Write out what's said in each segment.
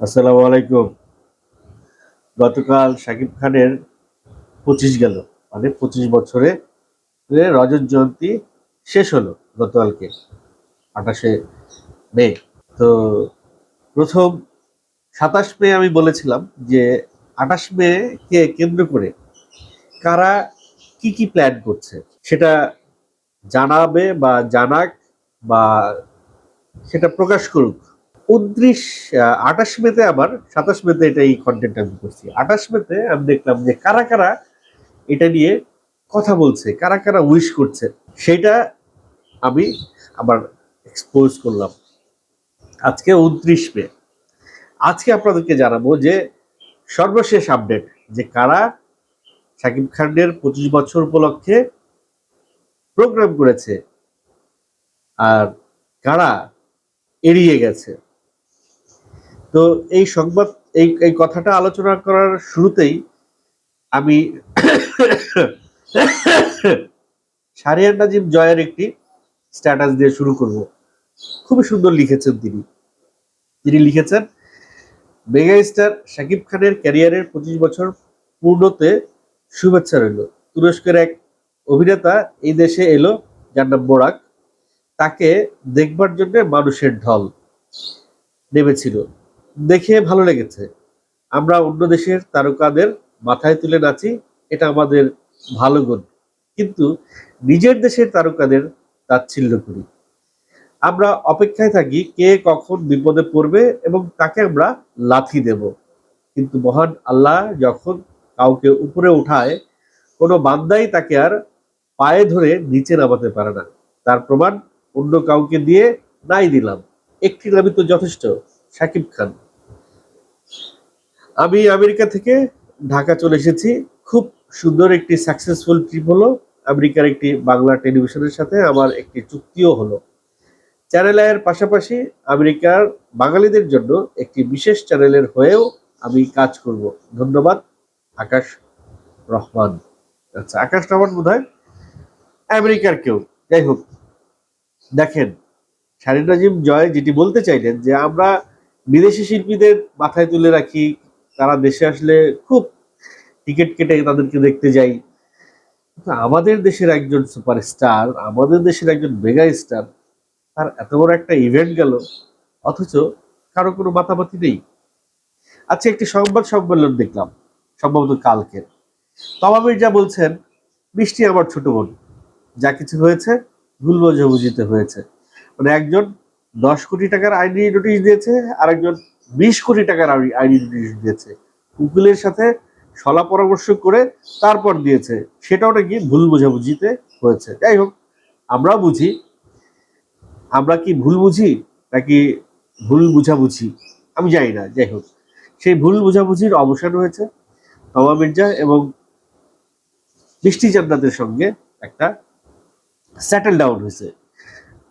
আসসালামু আলাইকুম। গতকাল শাকিব খানের পঁচিশ গেল মানে পঁচিশ বছরে রজত জয়ন্তী শেষ হলো গতকালকে, আঠাশে মে। তো প্রথম সাতাশ মে আমি বলেছিলাম যে আঠাশ মে কে কেন্দ্র করে কারা কি কি প্ল্যান করছে, সেটা জানাবে বা জানাক বা সেটা প্রকাশ করুক। উনত্রিশ আঠাশ মেতে আবার সাতাশ মেতে এটা এই কন্টেন্ট আমি করছি। আঠাশ মেতে আমি দেখলাম যে কারা কারা এটা নিয়ে কথা বলছে, কারা কারা উইশ করছে, সেটা আমি আবার এক্সপোজ করলাম। আজকে উনত্রিশ মে। আজকে আপনাদেরকে জানাব যে সর্বশেষ আপডেট যে কারা শাকিব খানের পঁচিশ বছর উপলক্ষে প্রোগ্রাম করেছে আর কারা এড়িয়ে গেছে। তো এই সংবাদ, এই এই কথাটা আলোচনা করার শুরুতেই আমি শারিয়ার নাজিম জয়ের একটি স্ট্যাটাস দিয়ে শুরু করব। খুবই সুন্দর লিখেছেন তিনি। তিনি লিখেছেন, মেগা স্টার শাকিব খানের ক্যারিয়ারের পঁচিশ বছর পূর্ণতে শুভেচ্ছা রইল। তুরস্কের এক অভিনেতা এই দেশে এলো, যার নাম বোরাক তাকে দেখবার জন্য মানুষের ঢল নেমেছিল। দেখে ভালো লেগেছে। আমরা অন্য দেশের তারকাদের মাথায় তুলে নাচি, এটা আমাদের ভালো গুণ। কিন্তু নিজের দেশের তারকাদের তাচ্ছিল্য করি। আমরা অপেক্ষায় থাকি কে কখন বিপদে পড়বে এবং তাকে আমরা লাথি দেব। কিন্তু মহান আল্লাহ যখন কাউকে উপরে উঠায়, কোনো বান্দাই তাকে আর পায়ে ধরে নিচে নামাতে পারে না। তার প্রমাণ অন্য কাউকে দিয়ে নাই দিলাম। একটি নামই তো যথেষ্ট। শাকিব খান। আমি আমেরিকা থেকে ঢাকা চলে এসেছি। খুব সুন্দর একটি সাকসেসফুল ট্রিপ হলো। আমেরিকার একটি বাংলা টেলিভিশনের সাথে আমার একটি চুক্তিও হলো। চ্যানেল আয়ের পাশাপাশি আমেরিকার বাঙালিদের জন্য একটি বিশেষ চ্যানেলের হয়েও আমি কাজ করব। ধন্যবাদ, আকাশ রহমান। আচ্ছা আকাশ রহমান বোধ হয় আমেরিকার কেউ। যাই হোক, দেখেন, শারিন রাজিম জয় যেটি বলতে চাইলেন যে আমরা বিদেশি শিল্পীদের মাথায় তুলে রাখি, তারা দেশে আসলে খুব টিকিট কেটে তাদেরকে দেখতে যাই। আমাদের দেশের একজন সুপারস্টার, আমাদের দেশের একজন মেগা স্টার, তার এত বড় একটা ইভেন্ট গেল, অথচ কারও কোনো মাতামাতি নেই। আচ্ছা একটি সংবাদ সম্মেলন দেখলাম, সম্ভবত কালকের। তমা মির্জা বলছেন বৃষ্টি আমার ছোট বোন, যা কিছু হয়েছে, ভুল বোঝাবুঝিতে হয়েছে। মানে একজন দশ কোটি টাকার আইনি নোটিশ দিয়েছে আর একজন বিশ কোটি টাকার আইনি নোটিশ দিয়েছে। উকিলের সাথে সলা পরামর্শ করে তারপর দিয়েছে। সেটাও নাকি ভুল বোঝাবুঝিতে হয়েছে। যাই হোক আমরা বুঝি। আমরা কি ভুল বুঝি নাকি ভুল বুঝাবুঝি? আমি জানি না, যাই হোক। সেই ভুল বুঝাবুঝির অবসান হয়েছে তমা মির্জা এবং বৃষ্টি জান্নাতের সঙ্গে একটা স্যাটেল ডাউন হয়েছে।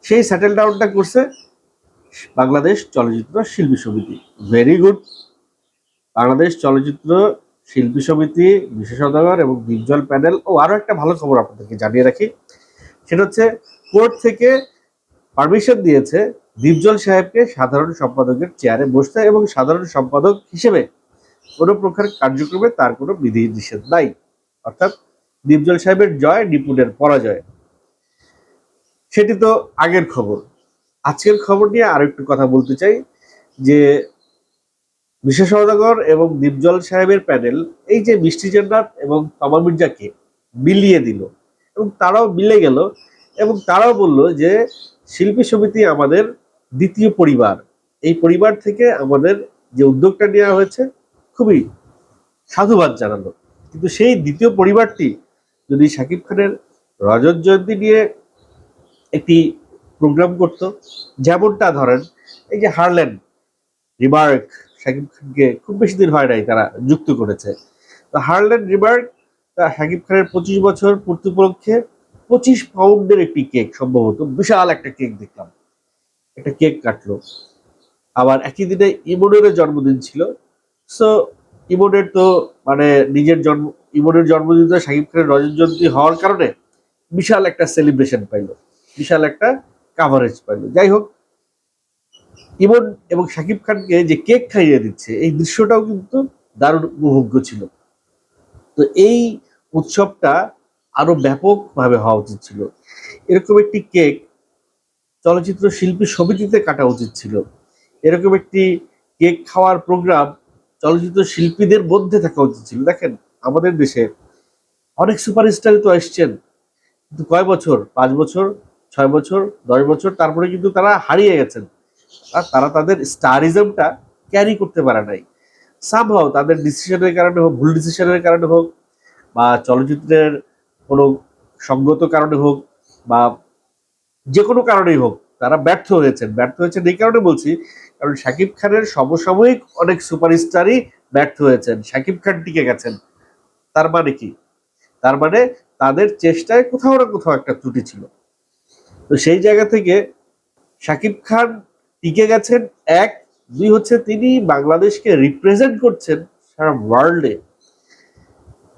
সেই স্যাটেল ডাউনটা করছে বাংলাদেশ চলচ্চিত্র শিল্পী সমিতি ভেরি গুড বাংলাদেশ চলচ্চিত্র শিল্পী সমিতি বিশেষজ্ঞর এবং ডিপজল প্যানেল ও আরও একটা ভালো খবর আপনাদেরকে জানিয়ে রাখি। সেটা হচ্ছে, কোর্ট থেকে পারমিশন দিয়েছে দীপজল সাহেবকে সাধারণ সম্পাদকের চেয়ারে বসতে এবং সাধারণ সম্পাদক হিসেবে কোনো প্রকার কার্যক্রমে তার কোনো বিধি নিষেধ নাই। অর্থাৎ দীপজল সাহেবের জয়, নিপুণের পরাজয়। সেটি তো আগের খবর। আজকের খবর নিয়ে আরও একটু কথা বলতে চাই, যে বিশেষ সওদাগর এবং দীপজল সাহেবের প্যানেল এই যে মিষ্টি জান্নাত এবং তমা মির্জাকে মিলিয়ে দিল এবং তারাও মিলে গেল এবং তারাও বলল যে শিল্পী সমিতি আমাদের দ্বিতীয় পরিবার। এই পরিবার থেকে আমাদের যে উদ্যোগটা নেওয়া হয়েছে খুবই সাধুবাদ জানালো। কিন্তু সেই দ্বিতীয় পরিবারটি যদি শাকিব খানের রজত জয়ন্তী নিয়ে একটি প্রোগ্রাম করতো। যেমনটা ধরেন, এই যে হারলেন রিমার্ক শাকিব খানকে খুব বেশি দিন হয় নাই তারা যুক্ত করেছে। তো হারলেন রিমার্ক শাকিব খানের পঁচিশ বছর পূর্তি উপলক্ষে পঁচিশ পাউন্ডের একটি কেক সম্ভবত, বিশাল একটা কেক দেখলাম। একটা কেক কাটলো। আবার একই দিনে ইমনের জন্মদিন ছিল। সো, ইমনের তো মানে নিজের জন্ম, ইমনের জন্মদিন তো শাকিব খানের রজত জয়ন্তী হওয়ার কারণে বিশাল একটা সেলিব্রেশন পাইলো। বিশাল একটা কাভারেজ পাইলো। যাই হোক ইমন এবং শাকিব খানকে যে কেক খাইয়ে দিচ্ছে, এই দৃশ্যটাও কিন্তু দারুণ উপভোগ্য ছিল। তো এই উৎসবটা আরও ব্যাপকভাবে হওয়া উচিত ছিল। এরকম একটি কেক চলচ্চিত্র শিল্পী সমিতিতে কাটা উচিত ছিল। এরকম একটি কেক খাওয়ার প্রোগ্রাম চলচ্চিত্র শিল্পীদের মধ্যে থাকা উচিত ছিল। দেখেন, আমাদের দেশে অনেক সুপারস্টারই তো এসছেন কিন্তু কয় বছর? পাঁচ বছর? ছয় বছর, দশ বছর, তারপরে কিন্তু তারা হারিয়ে গেছেন। আর তারা তাদের স্টারিজমটা ক্যারি করতে পারে নাই। সামহাও তাদের ডিসিশনের কারণে হোক, ভুল ডিসিশনের কারণে হোক, বা চলচ্চিত্রের কোনো সঙ্গত কারণে হোক, বা যে কোনো কারণেই হোক, তারা ব্যর্থ হয়েছেন। ব্যর্থ হয়েছেন এই কারণে বলছি, কারণ শাকিব খানের সমসাময়িক অনেক সুপারস্টারই ব্যর্থ হয়েছেন। শাকিব খান টিকে গেছেন। তার মানে কি? তার মানে তাদের চেষ্টায় কোথাও না কোথাও একটা ত্রুটি ছিল। তো সেই জায়গা থেকে শাকিব খান টিকে গেছেন এক, দুই হচ্ছে তিনি বাংলাদেশকে রিপ্রেজেন্ট করছেন সারা ওয়ার্ল্ডে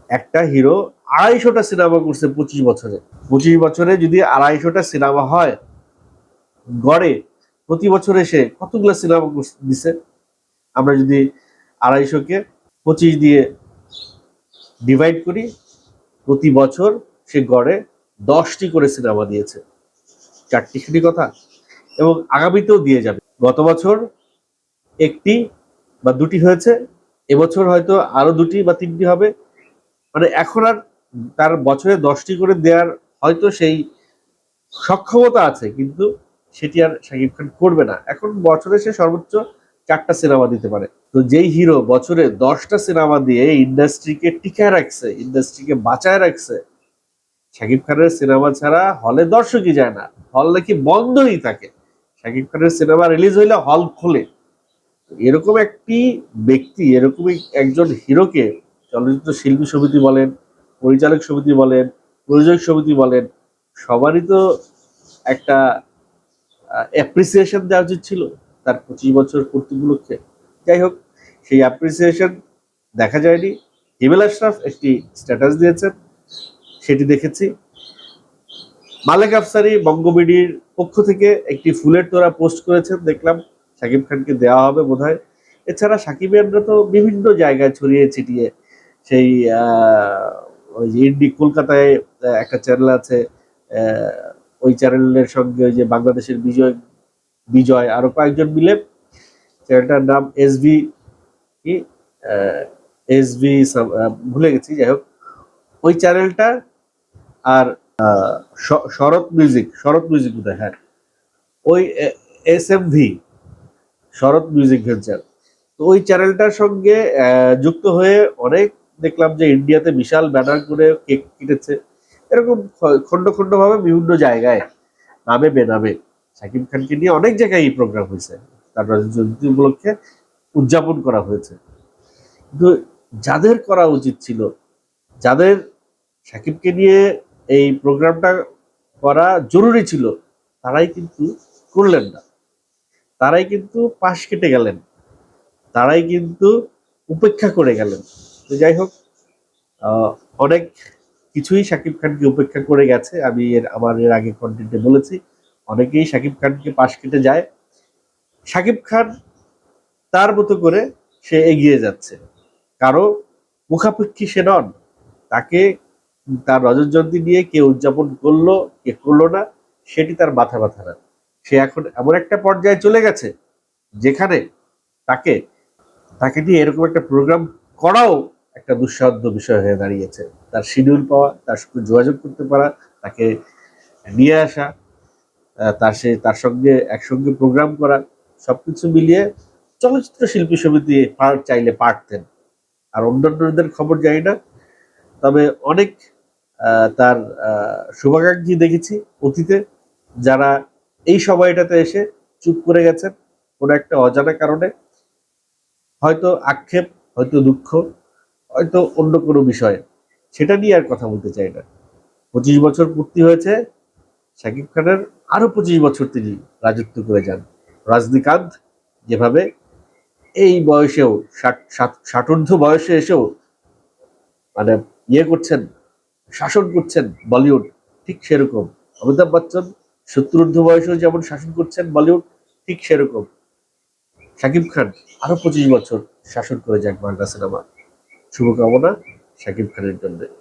একটা হিরো আড়াইশোটা সিনেমা করছে পঁচিশ বছরে। পঁচিশ বছরে যদি আড়াইশোটা সিনেমা হয়, গড়ে প্রতি বছর এসে কতগুলো সিনেমা দিছে? আমরা যদি আড়াইশোকে পঁচিশ দিয়ে ডিভাইড করি, প্রতি বছর সে গড়ে দশটি করে সিনেমা দিয়েছে। চারটিখানি কথা এবং আগামীতেও দিয়ে যাবে। গত বছর একটি বা দুটি হয়েছে, এবছর হয়তো আরও দুটি বা তিনটি হবে। মানে এখন আর তার বছরে দশটি করে দেওয়ার হয়তো সেই সক্ষমতা আছে, কিন্তু সেটি আর শাকিব খান করবে না। এখন বছরে সে সর্বোচ্চ চারটা সিনেমা দিতে পারে। তো যেই হিরো বছরে দশটা সিনেমা দিয়ে ইন্ডাস্ট্রিকে টিকায় রাখছে, ইন্ডাস্ট্রিকে বাঁচায় রাখছে শাকিব খানের সিনেমা ছাড়া হলে দর্শকই যায় না, হল নাকি বন্ধই থাকে। শাকিব খানের সিনেমা রিলিজ হইলে হল খোলে। এরকম একটি ব্যক্তি এরকমই একজন হিরোকে চলচ্চিত্র শিল্পী সমিতি বলেন, পরিচালক সমিতি বলেন, প্রযোজক সমিতি বলেন, সবারই তো একটা অ্যাপ্রিসিয়েশন দেওয়া উচিত ছিল তার পঁচিশ বছর পূর্তি উপলক্ষে যাই হোক, সেই অ্যাপ্রিসিয়েশন দেখা যায়নি। হিমেল আশরাফ একটি স্ট্যাটাস দিয়েছেন। সেটি দেখেছি। মালেক আফসারি বঙ্গবিডির পক্ষ থেকে একটি ফুলের তোরা পোস্ট করেছেন, দেখলাম সাকিব খানকে দেওয়া হবে বোধ হয় এছাড়া সাকিবিয়ানরা তো বিভিন্ন জায়গায় ছড়িয়ে ছিটিয়ে সেই ওই ইন্ডি কলকাতায় একটা চ্যানেল আছে ওই চ্যানেলের সঙ্গে ওই যে বাংলাদেশের বিজয় বিজয় আরও কয়েকজন মিলে। চ্যানেলটার নাম এস বি এস বি ভুলে গেছি, যাই হোক। ওই চ্যানেলটা আর শরৎ মিউজিক শরৎ মিউজিক বোধহয় হ্যাঁ। ওই S M V Sarat music venture তো ওই চ্যানেলটার সঙ্গে যুক্ত হয়ে অনেক দেখলাম যে ইন্ডিয়াতে বিশাল ব্যানার করে কেক কেটেছে। এরকম খন্ড খন্ড ভাবে বিভিন্ন জায়গায়, নামে বেনামে। শাকিব খানকে নিয়ে অনেক জায়গায় এই প্রোগ্রাম হয়েছে। তার জয়ন্তী উপলক্ষে উদযাপন করা হয়েছে। কিন্তু যাদের করা উচিত ছিল, যাদের সাকিবকে নিয়ে এই প্রোগ্রামটা করা জরুরি ছিল, তারাই কিন্তু করলেন না। তারাই কিন্তু পাশ কেটে গেলেন। তারাই কিন্তু উপেক্ষা করে গেলেন। তো যাই হোক অনেক কিছুই শাকিব খানকে উপেক্ষা করে গেছে। আমি এর, আমার এর আগে কন্টেন্টে বলেছি, অনেকেই শাকিব খানকে পাশ কেটে যায়। শাকিব খান তার মতো করে সে এগিয়ে যাচ্ছে। কারও মুখাপেক্ষী সে নন, তাকে তার রজত জয়ন্তী নিয়ে কে উদযাপন করল, কে করল না, সেটি তার মাথা ব্যথা না। সে এখন এমন একটা পর্যায়ে চলে গেছে, যেখানে তাকে তাকে নিয়ে এরকম একটা প্রোগ্রাম করাও একটা দুঃসাধ্য বিষয় হয়ে দাঁড়িয়েছে। তার শিডিউল পাওয়া, তার সঙ্গে যোগাযোগ করতে পারা, তাকে নিয়ে আসা তার সে, তার সঙ্গে একসঙ্গে প্রোগ্রাম করা, সবকিছু মিলিয়ে চলচ্চিত্র শিল্পী সমিতি চাইলে পারতেন। আর অন্যান্যদের খবর জানি না, তবে অনেক তার শুভাকাঙ্ক্ষী দেখেছি অতীতে। যারা এই সময়টাতে এসে চুপ করে গেছেন, কোনো একটা অজানা কারণে, হয়তো আক্ষেপ, হয়তো দুঃখ, হয়তো অন্য কোনো বিষয়ে। সেটা নিয়ে আর কথা বলতে চাই না। পঁচিশ বছর পূর্তি হয়েছে, শাকিব খানের আরও পঁচিশ বছর তিনি রাজত্ব করে যান। রজনীকান্ত যেভাবে এই বয়সেও, ষাট ষাটোর্ধ বয়সে এসেও মানে ইয়ে করছেন শাসন করছেন বলিউড, ঠিক সেরকম। অমিতাভ বচ্চন সত্তরূর্ধ বয়সেও যেমন শাসন করছেন বলিউড, ঠিক সেরকম। শাকিব খান আরও পঁচিশ বছর শাসন করে যাক বাংলা সিনেমা। শুভকামনা শাকিব খানের জন্য।